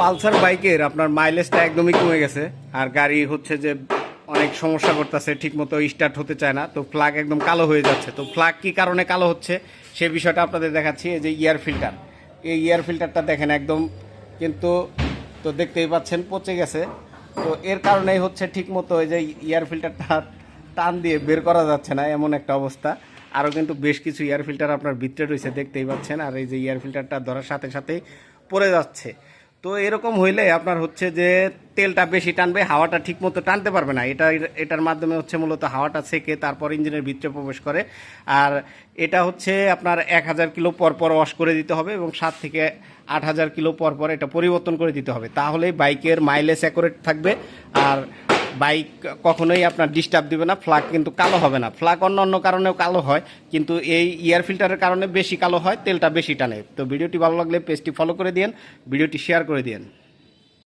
Pulsar বাইকের আপনার মাইলেজটা একদমই কমে গেছে। আর গাড়ি হচ্ছে যে অনেক সমস্যা করতেছে, ঠিকমতো স্টার্ট হতে চায় না। তো ফ্লাগ একদম কালো হয়ে যাচ্ছে। তো ফ্লাগ কি কারণে কালো হচ্ছে? সে বিষয়টা আপনাদের দেখাচ্ছি, এই যে ইয়ার ফিল্টার এই ইয়ার ফিল্টারটা দেখেন একদম কিন্তু তো দেখতেই পাচ্ছেন পচে গেছে। তো এর কারণেই হচ্ছে ঠিকমতো এই যে ইয়ার ফিল্টারটা টান দিয়ে বের করা যাচ্ছে না, এমন একটা অবস্থা। আরও কিন্তু বেশ কিছু এয়ার ফিল্টার আপনার ভিতরে রয়েছে, দেখতেই পাচ্ছেন। আর এই যে এয়ার ফিল্টারটা ধরার সাথে সাথেই পড়ে যাচ্ছে। তো এরকম হইলে আপনার হচ্ছে যে তেলটা বেশি টানবে, হাওয়াটা ঠিক মতো টানতে পারবে না। এটা, এটার মাধ্যমে হচ্ছে মূলত হাওয়াটা সেকে তারপর ইঞ্জিনের ভিতরে প্রবেশ করে। আর এটা হচ্ছে আপনার এক হাজার কিলো পরপর পর ওয়াশ করে দিতে হবে এবং সাত থেকে আট হাজার কিলো পরপর পর এটা পরিবর্তন করে দিতে হবে। তাহলেই বাইকের মাইলেজ অ্যাকোরেট থাকবে। আর বাইক কখনোই আপনার ডিস্টার্ব দিবে না ফ্লাগ কিন্তু কালো হবে না। ফ্লাগ অন্য অন্য কারণেও কালো হয়, কিন্তু এই ইয়ার ফিল্টারের কারণে বেশি কালো হয়, তেলটা বেশি টানে। তো ভিডিওটি ভালো লাগলে পেজটি ফলো করে দিন ভিডিওটি শেয়ার করে দিন